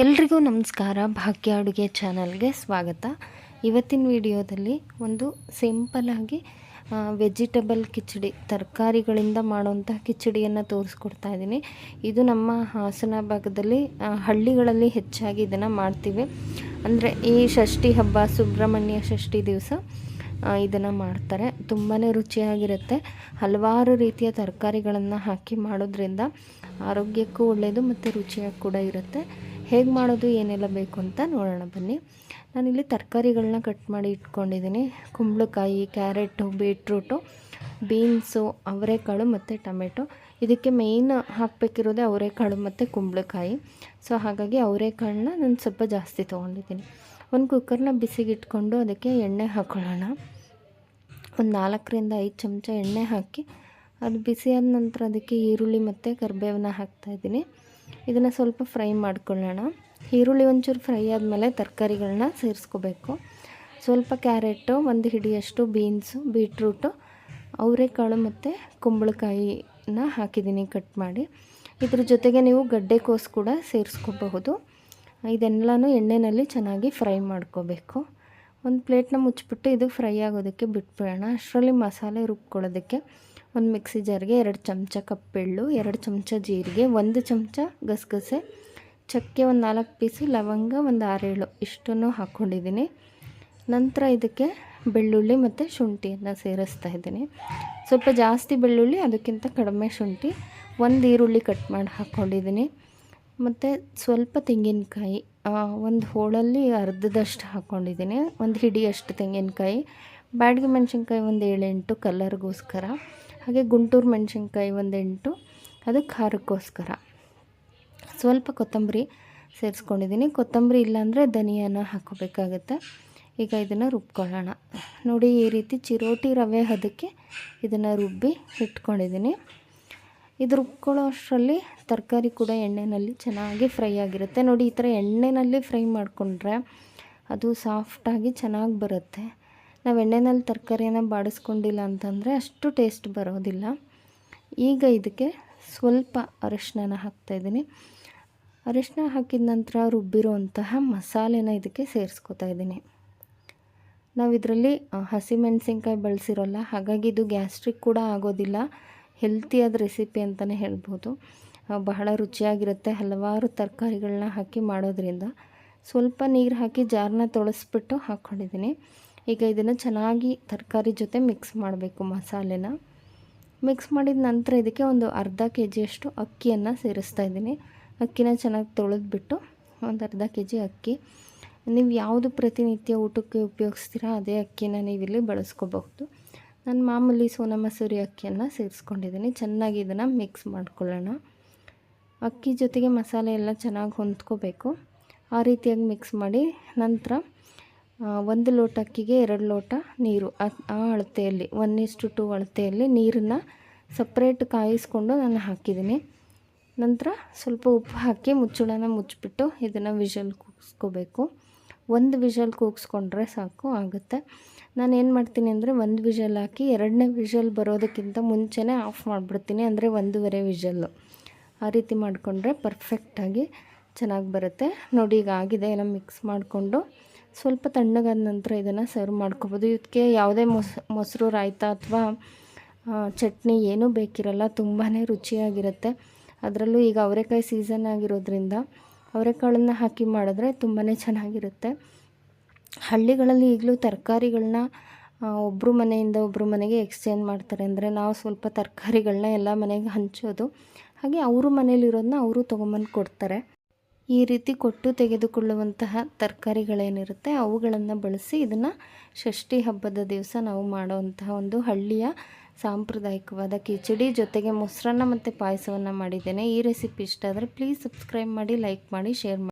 ಎಲ್ರಿಗೂ ನಮಸ್ಕಾರ. ಭಾಗ್ಯ ಅಡುಗೆ ಚಾನಲ್ಗೆ ಸ್ವಾಗತ. ಇವತ್ತಿನ ವಿಡಿಯೋದಲ್ಲಿ ಒಂದು ಸಿಂಪಲಾಗಿ ವೆಜಿಟಬಲ್ ಕಿಚಡಿ, ತರಕಾರಿಗಳಿಂದ ಮಾಡುವಂಥ ಕಿಚಡಿಯನ್ನು ತೋರಿಸ್ಕೊಡ್ತಾ ಇದ್ದೀನಿ. ಇದು ನಮ್ಮ ಹಾಸನ ಭಾಗದಲ್ಲಿ ಹಳ್ಳಿಗಳಲ್ಲಿ ಹೆಚ್ಚಾಗಿ ಇದನ್ನು ಮಾಡ್ತೀವಿ. ಅಂದರೆ ಈ ಷಷ್ಠಿ ಹಬ್ಬ, ಸುಬ್ರಹ್ಮಣ್ಯ ಷಷ್ಠಿ ದಿವಸ ಇದನ್ನು ಮಾಡ್ತಾರೆ. ತುಂಬಾ ರುಚಿಯಾಗಿರುತ್ತೆ. ಹಲವಾರು ರೀತಿಯ ತರಕಾರಿಗಳನ್ನು ಹಾಕಿ ಮಾಡೋದ್ರಿಂದ ಆರೋಗ್ಯಕ್ಕೂ ಒಳ್ಳೆಯದು ಮತ್ತು ರುಚಿಯಾಗಿ ಕೂಡ ಇರುತ್ತೆ. ಹೇಗೆ ಮಾಡೋದು, ಏನೆಲ್ಲ ಬೇಕು ಅಂತ ನೋಡೋಣ ಬನ್ನಿ. ನಾನಿಲ್ಲಿ ತರಕಾರಿಗಳನ್ನ ಕಟ್ ಮಾಡಿ ಇಟ್ಕೊಂಡಿದ್ದೀನಿ. ಕುಂಬಳಕಾಯಿ, ಕ್ಯಾರೆಟು, ಬೀಟ್ರೂಟು, ಬೀನ್ಸು, ಅವರೆಕಾಳು ಮತ್ತು ಟೊಮೆಟೊ. ಇದಕ್ಕೆ ಮೇಯ್ನ್ ಹಾಕಬೇಕಿರೋದೇ ಅವರೆಕಾಳು ಮತ್ತು ಕುಂಬಳಕಾಯಿ. ಸೊ ಹಾಗಾಗಿ ಅವರೆಕಾಳನ್ನ ನಾನು ಸ್ವಲ್ಪ ಜಾಸ್ತಿ ತೊಗೊಂಡಿದ್ದೀನಿ. ಒಂದು ಕುಕ್ಕರ್ನ ಬಿಸಿಗಿಟ್ಕೊಂಡು ಅದಕ್ಕೆ ಎಣ್ಣೆ ಹಾಕ್ಕೊಳ್ಳೋಣ ಒಂದು ನಾಲ್ಕರಿಂದ ಐದು ಚಮಚ ಎಣ್ಣೆ ಹಾಕಿ, ಅದು ಬಿಸಿಯಾದ ನಂತರ ಅದಕ್ಕೆ ಈರುಳ್ಳಿ ಮತ್ತು ಕರಿಬೇವನ್ನ ಹಾಕ್ತಾಯಿದ್ದೀನಿ ಇದನ್ನು ಸ್ವಲ್ಪ ಫ್ರೈ ಮಾಡ್ಕೊಳ್ಳೋಣ. ಈರುಳ್ಳಿ ಒಂಚೂರು ಫ್ರೈ ಆದಮೇಲೆ ತರಕಾರಿಗಳನ್ನ ಸೇರಿಸ್ಕೋಬೇಕು. ಸ್ವಲ್ಪ ಕ್ಯಾರೆಟು, ಒಂದು ಹಿಡಿಯಷ್ಟು ಬೀನ್ಸು, ಬೀಟ್ರೂಟು, ಅವರೆಕಾಳು ಮತ್ತು ಕುಂಬಳಕಾಯಿನ ಹಾಕಿದ್ದೀನಿ ಕಟ್ ಮಾಡಿ. ಇದ್ರ ಜೊತೆಗೆ ನೀವು ಗಡ್ಡೆಕೋಸು ಕೂಡ ಸೇರಿಸ್ಕೋಬಹುದು. ಇದೆಲ್ಲನೂ ಎಣ್ಣೆಯಲ್ಲಿ ಚೆನ್ನಾಗಿ ಫ್ರೈ ಮಾಡ್ಕೋಬೇಕು. ಒಂದು ಪ್ಲೇಟ್ನ ಮುಚ್ಚಿಬಿಟ್ಟು ಇದು ಫ್ರೈ ಆಗೋದಕ್ಕೆ ಬಿಟ್ಬಿಡೋಣ. ಅಷ್ಟರಲ್ಲಿ ಮಸಾಲೆ ರುಬ್ಕೊಳ್ಳೋದಕ್ಕೆ ಒಂದು ಮಿಕ್ಸಿ ಜಾರ್ಗೆ ಎರಡು ಚಮಚ ಕಪ್ಪೆಳ್ಳು ಎರಡು ಚಮಚ ಜೀರಿಗೆ, ಒಂದು ಚಮಚ ಗಸಗಸೆ, ಚಕ್ಕೆ ಒಂದು ನಾಲ್ಕು ಪೀಸು ಲವಂಗ ಒಂದು ಆರೇಳು ಇಷ್ಟನ್ನು ಹಾಕ್ಕೊಂಡಿದ್ದೀನಿ ನಂತರ ಇದಕ್ಕೆ ಬೆಳ್ಳುಳ್ಳಿ ಮತ್ತು ಶುಂಠಿಯನ್ನು ಸೇರಿಸ್ತಾ ಇದ್ದೀನಿ. ಸ್ವಲ್ಪ ಜಾಸ್ತಿ ಬೆಳ್ಳುಳ್ಳಿ, ಅದಕ್ಕಿಂತ ಕಡಿಮೆ ಶುಂಠಿ, ಒಂದು ಈರುಳ್ಳಿ ಕಟ್ ಮಾಡಿ ಹಾಕ್ಕೊಂಡಿದ್ದೀನಿ ಮತ್ತು ಸ್ವಲ್ಪ ತೆಂಗಿನಕಾಯಿ ಒಂದು ಹೋಳಲ್ಲಿ ಅರ್ಧದಷ್ಟು ಹಾಕ್ಕೊಂಡಿದ್ದೀನಿ ಒಂದು ಹಿಡಿಯಷ್ಟು ತೆಂಗಿನಕಾಯಿ. ಬ್ಯಾಡಗಿ ಮೆಣಸಿನ್ಕಾಯಿ ಒಂದು ಏಳೆಂಟು ಕಲರ್ಗೋಸ್ಕರ ಹಾಗೆ ಗುಂಟೂರು ಮೆಣಸಿನ್ಕಾಯಿ ಒಂದು ಎಂಟು ಅದು ಖಾರಕ್ಕೋಸ್ಕರ ಸ್ವಲ್ಪ ಕೊತ್ತಂಬರಿ ಸೇರಿಸ್ಕೊಂಡಿದ್ದೀನಿ. ಕೊತ್ತಂಬರಿ ಇಲ್ಲಾಂದರೆ ಧನಿಯಾನ ಹಾಕೋಬೇಕಾಗತ್ತೆ ಈಗ ಇದನ್ನು ರುಬ್ಕೊಳ್ಳೋಣ. ನೋಡಿ, ಈ ರೀತಿ ಚಿರೋಟಿ ರವೆ ಹದಕ್ಕೆ ಇದನ್ನು ರುಬ್ಬಿ ಇಟ್ಕೊಂಡಿದ್ದೀನಿ. ಇದು ರುಬ್ಕೊಳ್ಳೋ ಅಷ್ಟರಲ್ಲಿ ತರಕಾರಿ ಕೂಡ ಎಣ್ಣೆಯಲ್ಲಿ ಚೆನ್ನಾಗಿ ಫ್ರೈ ಆಗಿರುತ್ತೆ. ನೋಡಿ, ಈ ಥರ ಎಣ್ಣೆಯಲ್ಲಿ ಫ್ರೈ ಮಾಡಿಕೊಂಡ್ರೆ ಅದು ಸಾಫ್ಟಾಗಿ ಚೆನ್ನಾಗಿ ಬರುತ್ತೆ. ನಾವು ಎಣ್ಣೆನಲ್ಲಿ ತರಕಾರಿಯನ್ನು ಬಾಡಿಸ್ಕೊಂಡಿಲ್ಲ ಅಂತಂದರೆ ಅಷ್ಟು ಟೇಸ್ಟ್ ಬರೋದಿಲ್ಲ. ಈಗ ಇದಕ್ಕೆ ಸ್ವಲ್ಪ ಅರಿಶಿನ ಹಾಕ್ತಾಯಿದ್ದೀನಿ ಅರಿಶಿನ ಹಾಕಿದ ನಂತರ ರುಬ್ಬಿರುವಂತಹ ಮಸಾಲೆನ ಇದಕ್ಕೆ ಸೇರಿಸ್ಕೊತಾ ಇದ್ದೀನಿ. ನಾವು ಇದರಲ್ಲಿ ಹಸಿಮೆಣಸಿನ್ಕಾಯಿ ಬಳಸಿರೋಲ್ಲ, ಹಾಗಾಗಿ ಇದು ಗ್ಯಾಸ್ಟ್ರಿಕ್ ಕೂಡ ಆಗೋದಿಲ್ಲ. ಹೆಲ್ತಿಯಾದ ರೆಸಿಪಿ ಅಂತಲೇ ಹೇಳ್ಬೋದು. ಬಹಳ ರುಚಿಯಾಗಿರುತ್ತೆ, ಹಲವಾರು ತರಕಾರಿಗಳನ್ನ ಹಾಕಿ ಮಾಡೋದ್ರಿಂದ. ಸ್ವಲ್ಪ ನೀರು ಹಾಕಿ ಜಾರನ್ನ ತೊಳಸ್ಬಿಟ್ಟು ಹಾಕ್ಕೊಂಡಿದ್ದೀನಿ ಈಗ ಇದನ್ನು ಚೆನ್ನಾಗಿ ತರಕಾರಿ ಜೊತೆ ಮಿಕ್ಸ್ ಮಾಡಬೇಕು ಮಸಾಲೆನ. ಮಿಕ್ಸ್ ಮಾಡಿದ ನಂತರ ಇದಕ್ಕೆ ಒಂದು ಅರ್ಧ ಕೆ ಜಿಯಷ್ಟು ಅಕ್ಕಿಯನ್ನು ಸೇರಿಸ್ತಾ ಇದ್ದೀನಿ. ಅಕ್ಕಿನ ಚೆನ್ನಾಗಿ ತೊಳೆದ್ಬಿಟ್ಟು ಒಂದು ಅರ್ಧ ಕೆ ಜಿ ಅಕ್ಕಿ. ನೀವು ಯಾವುದು ಪ್ರತಿನಿತ್ಯ ಊಟಕ್ಕೆ ಉಪಯೋಗಿಸ್ತೀರಾ ಅದೇ ಅಕ್ಕಿನ ನೀವಿಲ್ಲಿ ಬಳಸ್ಕೋಬಹುದು. ನಾನು ಮಾಮೂಲಿ ಸೋನಾ ಮಸೂರಿ ಅಕ್ಕಿಯನ್ನು ಸೇರಿಸ್ಕೊಂಡಿದ್ದೀನಿ. ಚೆನ್ನಾಗಿ ಇದನ್ನು ಮಿಕ್ಸ್ ಮಾಡ್ಕೊಳ್ಳೋಣ. ಅಕ್ಕಿ ಜೊತೆಗೆ ಮಸಾಲೆ ಎಲ್ಲ ಚೆನ್ನಾಗಿ ಹೊಂದ್ಕೋಬೇಕು. ಆ ರೀತಿಯಾಗಿ ಮಿಕ್ಸ್ ಮಾಡಿ ನಂತರ ಒಂದು ಲೋಟ ಅಕ್ಕಿಗೆ ಎರಡು ಲೋಟ ನೀರು. ಆ- ಅಳತೆಯಲ್ಲಿ ಒನ್ ಇಷ್ಟು ಟು ಅಳತೆಯಲ್ಲಿ ನೀರನ್ನು ಸಪ್ರೇಟ್ ಕಾಯಿಸ್ಕೊಂಡು ನಾನು ಹಾಕಿದ್ದೀನಿ. ನಂತರ ಸ್ವಲ್ಪ ಉಪ್ಪು ಹಾಕಿ ಮುಚ್ಚಳನ ಮುಚ್ಚಿಬಿಟ್ಟು ಇದನ್ನು ವಿಷಲ್ ಕೂಗಿಸ್ಕೋಬೇಕು. ಒಂದು ವಿಷಲ್ ಕೂಗಿಸ್ಕೊಂಡ್ರೆ ಸಾಕು, ಆಗುತ್ತೆ. ನಾನು ಏನು ಮಾಡ್ತೀನಿ ಅಂದರೆ ಒಂದು ವಿಷಲ್ ಹಾಕಿ ಎರಡನೇ ವಿಷಲ್ ಬರೋದಕ್ಕಿಂತ ಮುಂಚೆನೇ ಆಫ್ ಮಾಡಿಬಿಡ್ತೀನಿ ಅಂದರೆ ಒಂದೂವರೆ ವಿಷಲ್ಲು ಆ ರೀತಿ ಮಾಡಿಕೊಂಡ್ರೆ ಪರ್ಫೆಕ್ಟಾಗಿ ಚೆನ್ನಾಗಿ ಬರುತ್ತೆ. ನೋಡಿ, ಈಗ ಆಗಿದೆ ಎಲ್ಲ ಮಿಕ್ಸ್ ಮಾಡಿಕೊಂಡು. ಸ್ವಲ್ಪ ತಣ್ಣಗಾದ ನಂತರ ಇದನ್ನು ಸರ್ವ್ ಮಾಡ್ಕೋಬೋದು. ಇದಕ್ಕೆ ಯಾವುದೇ ಮೊಸ್, ಮೊಸರು, ರಾಯ್ತ ಅಥವಾ ಚಟ್ನಿ ಏನೂ ಬೇಕಿರಲ್ಲ ತುಂಬಾ ರುಚಿಯಾಗಿರುತ್ತೆ. ಅದರಲ್ಲೂ ಈಗ ಅವರೆಕಾಯಿ ಸೀಸನ್ ಆಗಿರೋದ್ರಿಂದ ಅವರೆಕಾಳನ್ನು ಹಾಕಿ ಮಾಡಿದ್ರೆ ತುಂಬಾ ಚೆನ್ನಾಗಿರುತ್ತೆ. ಹಳ್ಳಿಗಳಲ್ಲಿ ಈಗಲೂ ತರಕಾರಿಗಳನ್ನ ಒಬ್ಬರು ಮನೆಯಿಂದ ಒಬ್ಬರು ಮನೆಗೆ ಎಕ್ಸ್ಚೇಂಜ್ ಮಾಡ್ತಾರೆ ಅಂದರೆ ನಾವು ಸ್ವಲ್ಪ ತರಕಾರಿಗಳನ್ನ ಎಲ್ಲ ಮನೆಗೆ ಹಂಚೋದು. ಹಾಗೆ ಅವರು ಮನೇಲಿರೋದನ್ನ ಅವರು ತೊಗೊಂಬಂದು ಕೊಡ್ತಾರೆ. ಈ ರೀತಿ ಕೊಟ್ಟು ತೆಗೆದುಕೊಳ್ಳುವಂತಹ ತರಕಾರಿಗಳೇನಿರುತ್ತೆ ಅವುಗಳನ್ನು ಬಳಸಿ ಇದನ್ನು ಷಷ್ಠಿ ಹಬ್ಬದ ದಿವಸ ನಾವು ಮಾಡುವಂತಹ ಒಂದು ಹಳ್ಳಿಯ ಸಾಂಪ್ರದಾಯಿಕವಾದ ಕಿಚಡಿ ಜೊತೆಗೆ ಮೊಸರನ್ನ ಮತ್ತು ಪಾಯಸವನ್ನು ಮಾಡಿದ್ದೇನೆ. ಈ ರೆಸಿಪಿ ಇಷ್ಟ ಆದರೆ ಪ್ಲೀಸ್ ಸಬ್ಸ್ಕ್ರೈಬ್ ಮಾಡಿ ಲೈಕ್ ಮಾಡಿ ಶೇರ್ ಮಾಡಿ.